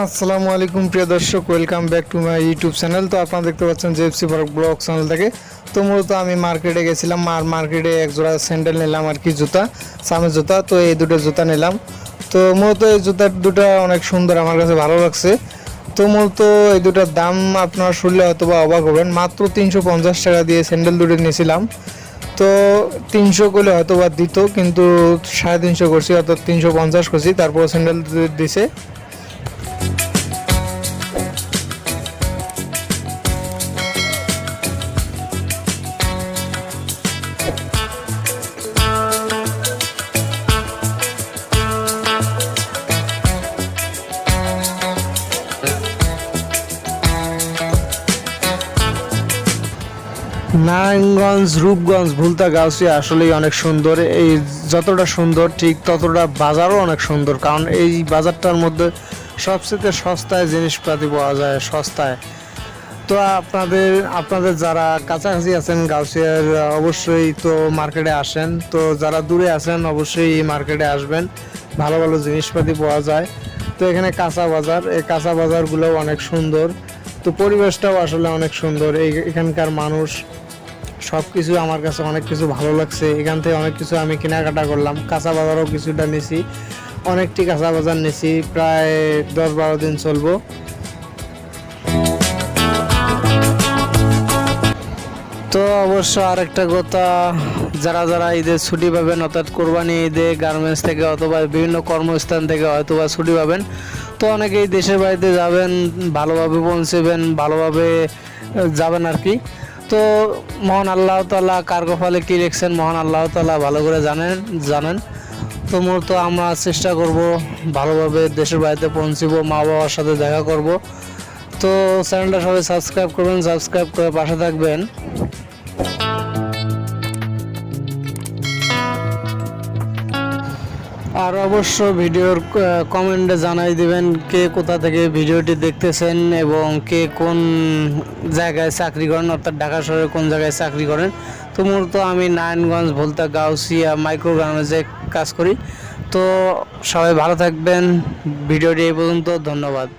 আসসালামু আলাইকুম, প্রিয় দর্শক welcome back to my YouTube channel তো আপনারা দেখতে পাচ্ছেন জেএফসি পার্ক ব্লগ চ্যানেল থেকে। তো মূলত আমি মার্কেটে গেছিলাম, আর মার্কেটে এক জোড়া স্যান্ডেল নিলাম আর কি জুতা সামের জুতা। তো এই দুটো জুতা নিলাম। তো মূলত এই জুতা দুটো অনেক সুন্দর আমার কাছে ভালো লাগছে। তো মূলত এই দুটার দাম আপনারা শুনলে হয়তো বা অবাক হবেন। মাত্র তিনশো পঞ্চাশ টাকা দিয়ে স্যান্ডেল দুটো নিয়েছিলাম। তো তিনশো করলে হয়তো বা দিত, কিন্তু সাড়ে তিনশো করছি, অর্থাৎ তিনশো পঞ্চাশ করছি। তারপর স্যান্ডেল দিছে। নারায়ণগঞ্জ, রূপগঞ্জ, ভুলতা, গাউসিয়া আসলেই অনেক সুন্দর। এই যতটা সুন্দর, ঠিক ততটা বাজারও অনেক সুন্দর। কারণ এই বাজারটার মধ্যে সবচেয়ে সস্তায় জিনিসপাতি পাওয়া যায়, সস্তায়। তো আপনাদের আপনাদের যারা কাছাকাছি আছেন গাউসিয়ার, অবশ্যই তো মার্কেটে আসেন। তো যারা দূরে আছেন, অবশ্যই এই মার্কেটে আসবেন। ভালো ভালো জিনিসপাতি পাওয়া যায়। তো এখানে কাঁচা বাজার, এই কাঁচা বাজারগুলোও অনেক সুন্দর। তো পরিবেশটাও আসলে অনেক সুন্দর। এই এখানকার মানুষ সব কিছু আমার কাছে অনেক কিছু ভালো লাগছে। এখান থেকে অনেক কিছু আমি কেনাকাটা করলাম। কাঁচা বাজারও কিছুটা নিছি। অনেকটি কাঁচা বাজার নিছি। প্রায় দশ বারো দিন চলবো। তো অবশ্য আরেকটা কথা, যারা যারা ঈদের ছুটি পাবেন, অর্থাৎ কোরবানি ঈদে গার্মেন্টস থেকে অথবা বিভিন্ন কর্মস্থান থেকে হয়তো বা ছুটি পাবেন, তো অনেকেই দেশের বাড়িতে যাবেন, ভালোভাবে পৌঁছেবেন, ভালোভাবে যাবেন আর কি। তো মহান আল্লাহ তালা কার কপালে কী রেখছেন মহান আল্লাহ তালা ভালো করে জানেন জানেন। তো মূলত আমরা চেষ্টা করব ভালোভাবে দেশের বাড়িতে পৌঁছিব মা বাবার সাথে দেখা করব। তো চ্যানেলটা সবাই সাবস্ক্রাইব করবেন সাবস্ক্রাইব করে পাশে থাকবেন। আর অবশ্য ভিডিওর কমেন্টে জানাই দিবেন কে কোথা থেকে ভিডিওটি দেখতেছেন এবং কে কোন জায়গায় চাকরি করেন, অর্থাৎ ঢাকা শহরে কোন জায়গায় চাকরি করেন। তো মূলত আমি নারায়ণগঞ্জ, ভোলতা, গাউসিয়া মাইক্রোগ্রামে কাজ করি। তো সবাই ভালো থাকবেন। ভিডিওটি এই পর্যন্ত, ধন্যবাদ।